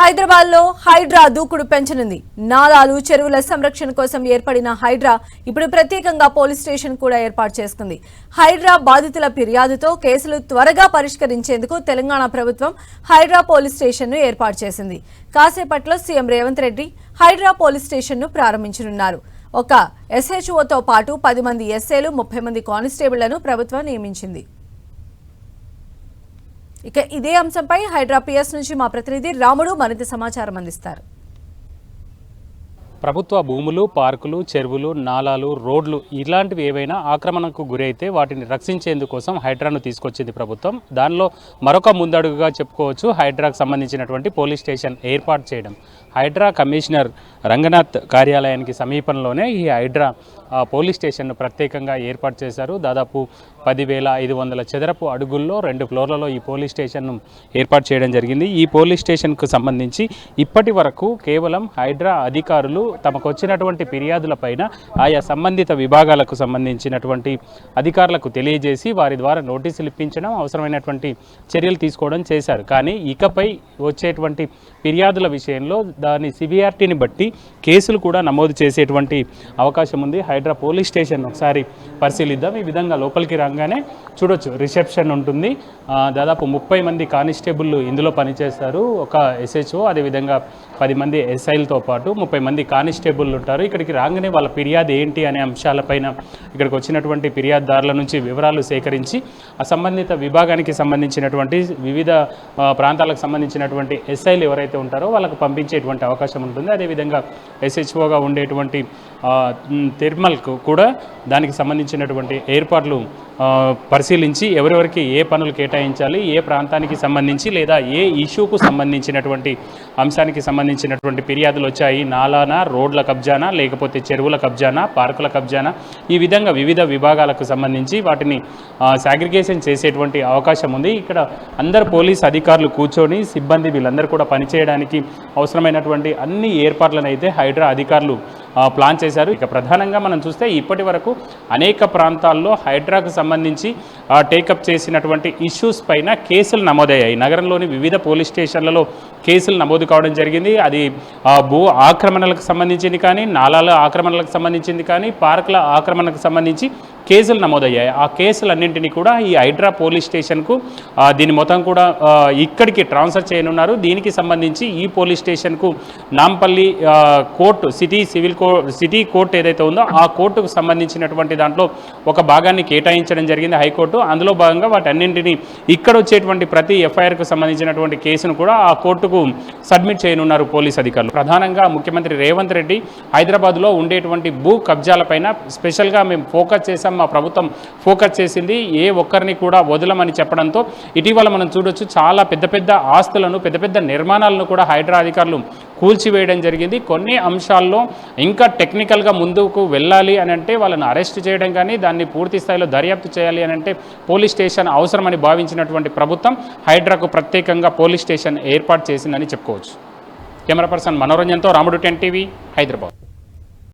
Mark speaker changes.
Speaker 1: హైదరాబాద్లో హైడ్రా దూకుడు పెంచనుంది. నాలాలు చెరువుల సంరక్షణ కోసం ఏర్పడిన హైడ్రా ఇప్పుడు ప్రత్యేకంగా పోలీస్ స్టేషన్ కూడా ఏర్పాటు చేసుకుంది. హైడ్రా బాధితుల ఫిర్యాదుతో కేసులు త్వరగా పరిష్కరించేందుకు తెలంగాణ ప్రభుత్వం హైడ్రా పోలీస్ స్టేషన్ను ఏర్పాటు చేసింది. కాసేపట్లో సీఎం రేవంత్ రెడ్డి హైడ్రా పోలీస్ స్టేషన్ను ప్రారంభించనున్నారు. ఒక ఎస్హెచ్ఓతో పాటు పది మంది ఎస్ఏలు ముప్పై మంది కానిస్టేబుళ్ళను ప్రభుత్వం నియమించింది. ఇక ఇదే అంశంపై హైడ్రాపిఎస్ నుంచి మా ప్రతినిధి రాముడు మరింత సమాచారం అందిస్తారు.
Speaker 2: ప్రభుత్వ భూములు పార్కులు చెరువులు నాలాలు రోడ్లు ఇలాంటివి ఏవైనా ఆక్రమణకు గురైతే వాటిని రక్షించేందుకోసం హైడ్రాను తీసుకొచ్చింది ప్రభుత్వం. దానిలో మరొక ముందడుగుగా చెప్పుకోవచ్చు హైడ్రాకు సంబంధించినటువంటి పోలీస్ స్టేషన్ ఏర్పాటు చేయడం. హైడ్రా కమిషనర్ రంగనాథ్ కార్యాలయానికి సమీపంలోనే ఈ హైడ్రా పోలీస్ స్టేషన్ను ప్రత్యేకంగా ఏర్పాటు చేశారు. దాదాపు పదివేల ఐదు వందల చదరపు అడుగుల్లో రెండు ఫ్లోర్లలో ఈ పోలీస్ స్టేషన్ను ఏర్పాటు చేయడం జరిగింది. ఈ పోలీస్ స్టేషన్కు సంబంధించి ఇప్పటి వరకు కేవలం హైడ్రా అధికారులు తమకు వచ్చినటువంటి ఫిర్యాదులపైన ఆయా సంబంధిత విభాగాలకు సంబంధించినటువంటి అధికారులకు తెలియజేసి వారి ద్వారా నోటీసులు ఇప్పించడం అవసరమైనటువంటి చర్యలు తీసుకోవడం చేశారు. కానీ ఇకపై వచ్చేటువంటి ఫిర్యాదుల విషయంలో దాని సివియారిటీని బట్టి కేసులు కూడా నమోదు చేసేటువంటి అవకాశం ఉంది. హైడ్రా పోలీస్ స్టేషన్ ఒకసారి పరిశీలిద్దాం. ఈ విధంగా లోపలికి రాగానే చూడొచ్చు రిసెప్షన్ ఉంటుంది. దాదాపు ముప్పై మంది కానిస్టేబుల్ ఇందులో పనిచేస్తారు. ఒక ఎస్హెచ్ఓ అదేవిధంగా పది మంది ఎస్ఐలతో పాటు ముప్పై మంది కానిస్టేబుల్ ఉంటారు. ఇక్కడికి రాగానే వాళ్ళ ఫిర్యాదు ఏంటి అనే అంశాలపైన ఇక్కడికి వచ్చినటువంటి ఫిర్యాదుదారుల నుంచి వివరాలు సేకరించి ఆ సంబంధిత విభాగానికి సంబంధించినటువంటి వివిధ ప్రాంతాలకు సంబంధించినటువంటి ఎస్ఐలు ఎవరైతే ఉంటారో వాళ్ళకు పంపించేటువంటి అవకాశం ఉంటుంది. అదేవిధంగా ఎస్హెచ్ఓగా ఉండేటువంటి తిరుమల మ్, కూడా దానికి సంబంధించినటువంటి ఏర్పాట్లు పరిశీలించి ఎవరెవరికి ఏ పనులు కేటాయించాలి ఏ ప్రాంతానికి సంబంధించి లేదా ఏ ఇష్యూకు సంబంధించినటువంటి అంశానికి సంబంధించినటువంటి ఫిర్యాదులు వచ్చాయి. నాలానా రోడ్ల కబ్జానా లేకపోతే చెరువుల కబ్జానా పార్కుల కబ్జానా? ఈ విధంగా వివిధ విభాగాలకు సంబంధించి వాటిని సాగ్రిగేషన్ చేసేటువంటి అవకాశం ఉంది. ఇక్కడ అందరు పోలీస్ అధికారులు కూర్చొని సిబ్బంది వీళ్ళందరూ కూడా పనిచేయడానికి అవసరమైనటువంటి అన్ని ఏర్పాట్లను అయితే హైడ్రా అధికారులు ప్లాన్ చేశారు. ఇక ప్రధానంగా మనం చూస్తే ఇప్పటి వరకు అనేక ప్రాంతాల్లో హైడ్రాకు సంబంధించి టేకప్ చేసినటువంటి ఇష్యూస్ పైన కేసులు నమోదయ్యాయి. నగరంలోని వివిధ పోలీస్ స్టేషన్లలో కేసులు నమోదు కావడం జరిగింది. అది భూ ఆక్రమణలకు సంబంధించింది కానీ నాలాల ఆక్రమణలకు సంబంధించింది కానీ పార్కుల ఆక్రమణకు సంబంధించి కేసులు నమోదయ్యాయి. ఆ కేసులన్నింటినీ కూడా ఈ హైడ్రా పోలీస్ స్టేషన్కు దీని మొత్తం కూడా ఇక్కడికి ట్రాన్స్ఫర్ చేయనున్నారు. దీనికి సంబంధించి ఈ పోలీస్ స్టేషన్కు నాంపల్లి కోర్టు సిటీ సివిల్ కో సిటీ కోర్టు ఏదైతే ఉందో ఆ కోర్టుకు సంబంధించినటువంటి దాంట్లో ఒక భాగాన్ని కేటాయించడం జరిగింది హైకోర్టు. అందులో భాగంగా వాటన్నింటినీ ఇక్కడ వచ్చేటువంటి ప్రతి ఎఫ్ఐఆర్కు సంబంధించినటువంటి కేసును కూడా ఆ కోర్టుకు సబ్మిట్ చేయనున్నారు పోలీస్ అధికారులు. ప్రధానంగా ముఖ్యమంత్రి రేవంత్ రెడ్డి హైదరాబాద్లో ఉండేటువంటి భూ కబ్జాలపైన స్పెషల్గా మేము ఫోకస్ చేసాం మా ప్రభుత్వం ఫోకస్ చేసింది. ఏ ఒక్కరిని కూడా వదలమని చెప్పడంతో ఇటీవల మనం చూడొచ్చు చాలా పెద్ద పెద్ద ఆస్తులను పెద్ద పెద్ద నిర్మాణాలను కూడా హైడ్రా అధికారులు కూల్చివేయడం జరిగింది. కొన్ని అంశాల్లో ఇంకా టెక్నికల్గా ముందుకు వెళ్ళాలి అని అంటే వాళ్ళని అరెస్ట్ చేయడం కానీ దాన్ని పూర్తి స్థాయిలో దర్యాప్తు చేయాలి అని అంటే పోలీస్ స్టేషన్ అవసరమని భావించినటువంటి ప్రభుత్వం హైడ్రాకు ప్రత్యేకంగా పోలీస్ స్టేషన్ ఏర్పాటు చేసిందని చెప్పుకోవచ్చు. కెమెరా పర్సన్ మనోరంజన్తో రాముడు టెన్ టీవీ హైదరాబాద్.